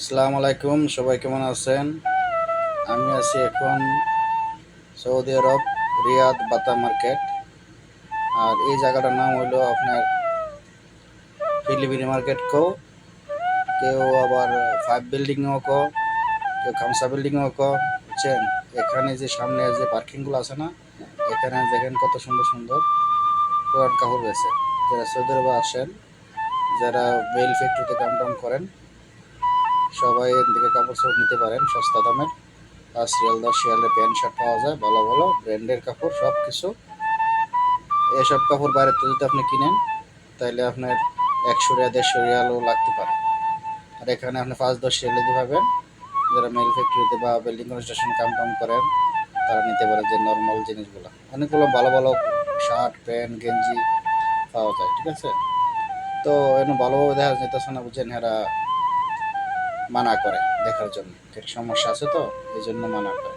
আসসালামু আলাইকুম, সবাই কেমন আছেন? আমি আছি এখন সৌদি আরব রিয়াদ বাতা মার্কেট। আর এই জায়গাটার নাম হইল আপনার ফিলিপিনি মার্কেট কো। কেউ আবার ফাইভ বিল্ডিংও কো, কেউ খামসা বিল্ডিংও কো, বুঝছেন? এখানে যে সামনে যে পার্কিংগুলো আছে না, এখানে দেখেন কত সুন্দর সুন্দর পুরান কাপড় বেছে যারা সৌদি আরবে আসেন, যারা বেল ফ্যাক্টরিতে কাম টাম করেন সবাই এর থেকে কাপড় চোপড় নিতে পারেন, সস্তা দামের। আর রিয়াল দশ প্যান্ট শার্ট পাওয়া যায়, ভালো ভালো। ব্র্যান্ডের কাপড় সব কিছু এসব কাপড় বাইরে থেকে যদি আপনি কিনেন তাহলে আপনার একশো রিয়াল, দেড়শো রিয়ালও লাগতে পারে। আর এখানে আপনি পাঁচ, দশ রিয়ালে দিয়ে পাবেন। যারা মেল ফ্যাক্টরিতে বা বিল্ডিং কনস্ট্রাকশন কাম টাম করেন, তারা নিতে পারে যে নর্মাল জিনিসগুলো। অনেকগুলো ভালো ভালো শার্ট, প্যান্ট, গেঞ্জি পাওয়া যায়, ঠিক আছে? তো এনে ভালোভাবে দেখা যেতেছে না, বুঝছেন? এরা মানা করে দেখার জন্য। এর সমস্যা আছে তো, এই জন্য মানা করে।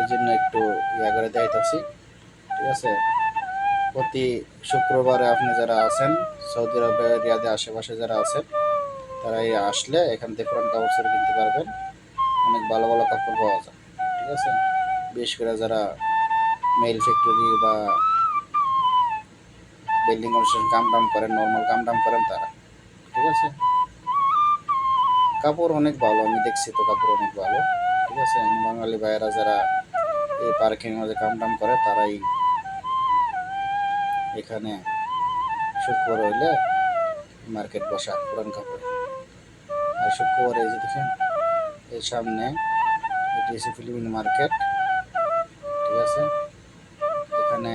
এই জন্য একটু ইয়া করে দেখাইতেছি, ঠিক আছে? প্রতি শুক্রবারে আপনি যারা আছেন, সৌদি আরবে, রিয়াদে আশেপাশে যারা আছেন তারা এই আসলে এখান থেকে পুরান কাপড় কিনতে পারবেন। অনেক ভালো ভালো কাপড় পাওয়া যায়, ঠিক আছে? বিশেষ করে যারা মেল ফ্যাক্টরি বা বিল্ডিং কনস্ট্রাকশন কাম টাম করেন নর্মাল কাম টাম করেন তারা, ঠিক আছে? কাপড় অনেক ভালো, আমি দেখছি তো কাপড় অনেক ভালো। ঠিক আছে বাঙালি ভাইয়েরা যারা এই পার্কের মধ্যে কাম টাম করে, তারাই এখানে শুক্রবার হইলে মার্কেট বসা, পুরান কাপড়। আর শুক্রবার এই যে দেখেন এর সামনে এটি হচ্ছে ফিলিপিন মার্কেট। ঠিক আছে, এখানে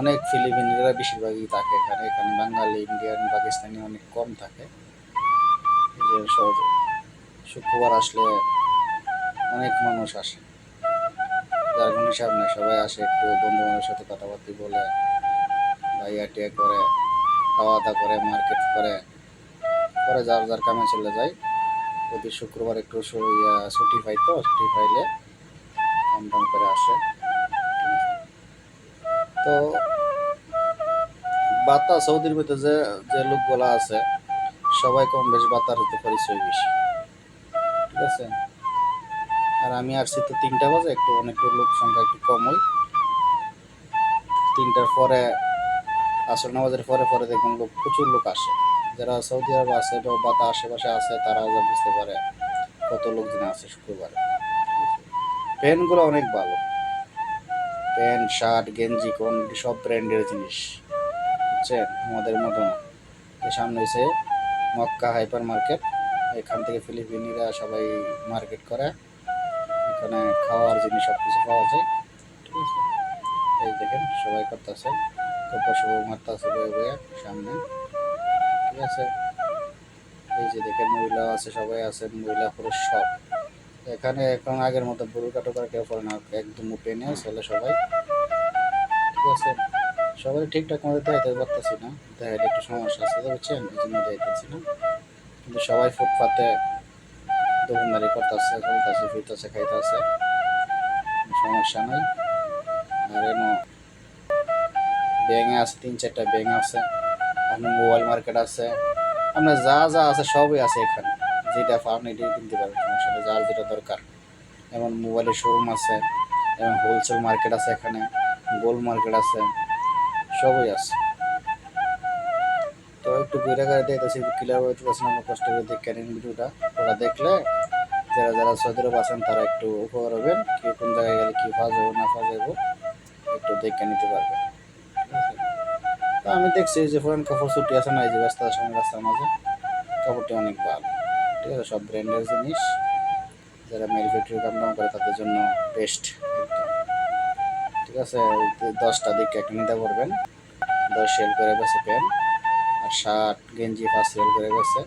অনেক ফিলিপিনিরা বেশিরভাগই থাকে এখানে। এখানে বাঙালি, ইন্ডিয়ান, পাকিস্তানি অনেক কম থাকে। যে সব শুক্রবার আসলে অনেক মানুষ আসে। যার কোনো হিসাব নেই, সবাই আসে একটু বন্ধু বান্ধবের সাথে কথাবার্তা বলে, ভাইয়া টিয়া করে খাওয়া দাওয়া করে, মার্কেট করে, পরে যার যার কামে চলে যায়। প্রতি শুক্রবার একটু ছুটি পাই তো, ছুটি পাইলে কাম টাম করে আসে। তো বাতা সৌদির ভিতরে যে যে লোকগুলা আছে সবাই কম বেশ বাতার হতে পরিচয় বেশি। ঠিক আছে? আর আমি আসছি তো তিনটা বাজে, একটু অনেকটু লোক সংখ্যা একটু কম হয় তিনটার পরে, আসর নামাজের পরে পরে দেখবেন লোক, প্রচুর লোক আসে। যারা সৌদি আরব আছে বা বাতা আশেপাশে আছে তারা যা বুঝতে পারে কত লোকজন আছে শুক্রবারে। প্যান্টগুলো অনেক ভালো। প্যান্ট, শার্ট, গেঞ্জি, কোন, সব ব্র্যান্ডের জিনিস। বুঝছেন? আমাদের মতন সামনে হয়েছে মক্কা হাইপার মার্কেট এখান থেকে ফিলিপিনিরা সবাই মার্কেট করে। এখানে খাওয়ার জিনিস সব কিছু পাওয়া যায়। ঠিক আছে? এই দেখেন, সবাই করতেছে। কপা সব মারতেছে বয়ে বয়ে সামনে। ঠিক আছে? এই যে দেখেন মহিলা আছে, সবাই আছে, মহিলা পুরুষ সব। এখানে এখন আগের মতো বুড়ো টোকার কেউ পড়ে না, একদম পেনে ছেলে সবাই। ঠিক আছে? সবাই ঠিকঠাক মতো দেখাতে পারতেছি না। দেখাইলে একটু সমস্যা আছে, বুঝছেন? এই জন্য দেখাইতেছি না। কিন্তু সবাই ফুটপাতে দোকানদারি করতেছে চলতেছে ফিরতেছে, খাইতেছে। সমস্যা নাই। আর এনো ব্যাঙে আছে, তিন চারটা ব্যাঙ আছে আপনার মোবাইল মার্কেট আছে। আপনার যা যা আছে সবই আছে এখানে। যেটা আপনি এটাই কিনতে পারবেন সমস্যা নেই, যার যেটা দরকার। যেমন মোবাইলের শোরুম আছে এবং হোলসেল মার্কেট আছে এখানে গোল্ড মার্কেট আছে। সবই আছে। তো একটু ঘুরে ঘুরে দেখতেছি ক্লিয়ার হইতে পারছি না কষ্ট করে দেখে নিন ভিডিওটা। ওরা দেখলে যারা যারা সৌদি আছেন, তারা একটু উপকার হবেন। কি কোন জায়গায় গেলে কি পাওয়া যাব না পাওয়া যাব একটু দেখে নিতে পারবে ঠিক তো আমি দেখছি যে ফরেন কাপড় ছুটি আছে না, এই যে ব্যস্ততার সময় রাস্তার মাঝে। কাপড়টি অনেক ভালো। ঠিক আছে, সব ব্র্যান্ডের জিনিস। যারা মেল ফ্যাক্টরি কাম করে, তাদের জন্য বেস্ট ঠিক আছে দশটা দিকে একটা নিতে পারবেন। দশ সেল করে গেছে প্যান্ট আর শার্ট গেঞ্জি পাঁচ সেল করে গেছে।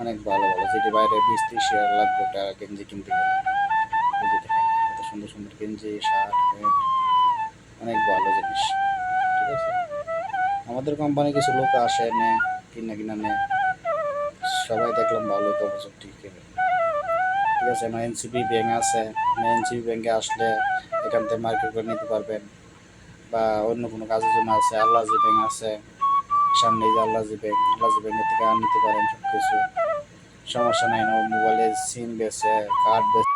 অনেক ভালো ভালো। যেটি বাইরে বিশ ত্রিশ হাজার লাগবে, ওটা গেঞ্জি কিনতে গেলে। যে সুন্দর সুন্দর গেঞ্জি শার্ট প্যান্ট, অনেক ভালো জিনিস। ঠিক আছে? আমাদের কোম্পানি কিছু লোক আসে নে কিনা কিনা নে সবাই দেখলাম ভালো কাপড় ঠিক ঠিক আছে এনসিপি ব্যাঙ্ক আছে এনসিপি ব্যাঙ্কে আসলে এখান থেকে মার্কেট করে নিতে পারবেন। বা অন্য কোনো কাজের জন্য আছে আল্লাহজি ব্যাঙ্ক আছে, সামনে যে আল্লাহজি ব্যাঙ্ক আল্লাহজি ব্যাঙ্কের থেকে নিতে পারেন সব কিছু সমস্যা নাই না মোবাইলে সিম বেছে কার্ড বেছে